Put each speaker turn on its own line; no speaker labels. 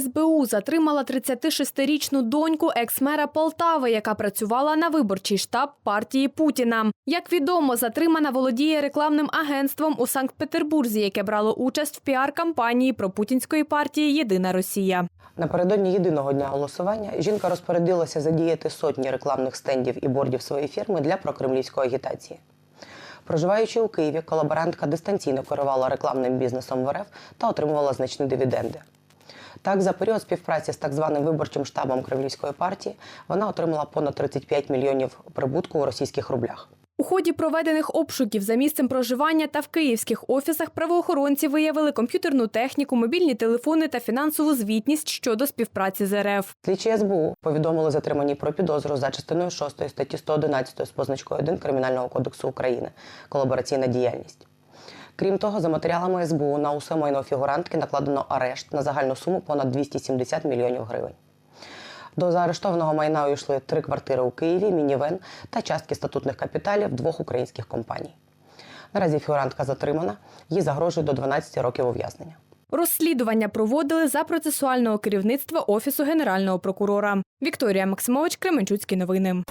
СБУ затримала 36-річну доньку екс-мера Полтави, яка працювала на виборчий штаб партії Путіна. Як відомо, затримана володіє рекламним агентством у Санкт-Петербурзі, яке брало участь в піар-кампанії пропутінської партії Єдина Росія.
Напередодні єдиного дня голосування жінка розпорядилася задіяти сотні рекламних стендів і бордів своєї фірми для прокремлівської агітації. Проживаючи у Києві, колаборантка дистанційно керувала рекламним бізнесом в РФ та отримувала значні дивіденди. Так, за період співпраці з так званим виборчим штабом Кремлівської партії вона отримала понад 35 мільйонів прибутку у російських рублях.
У ході проведених обшуків за місцем проживання та в київських офісах правоохоронці виявили комп'ютерну техніку, мобільні телефони та фінансову звітність щодо співпраці з РФ.
Слідчі СБУ повідомили затримані про підозру за частиною 6 статті 111 з позначкою 1 Кримінального кодексу України колабораційна діяльність. Крім того, за матеріалами СБУ на усе майно фігурантки накладено арешт на загальну суму понад 270 мільйонів гривень. До заарештованого майна увійшли три квартири у Києві, мінівен та частки статутних капіталів двох українських компаній. Наразі фігурантка затримана, їй загрожує до 12 років ув'язнення.
Розслідування проводили за процесуального керівництва Офісу Генерального прокурора. Вікторія Максимович, Кременчуцькі новини.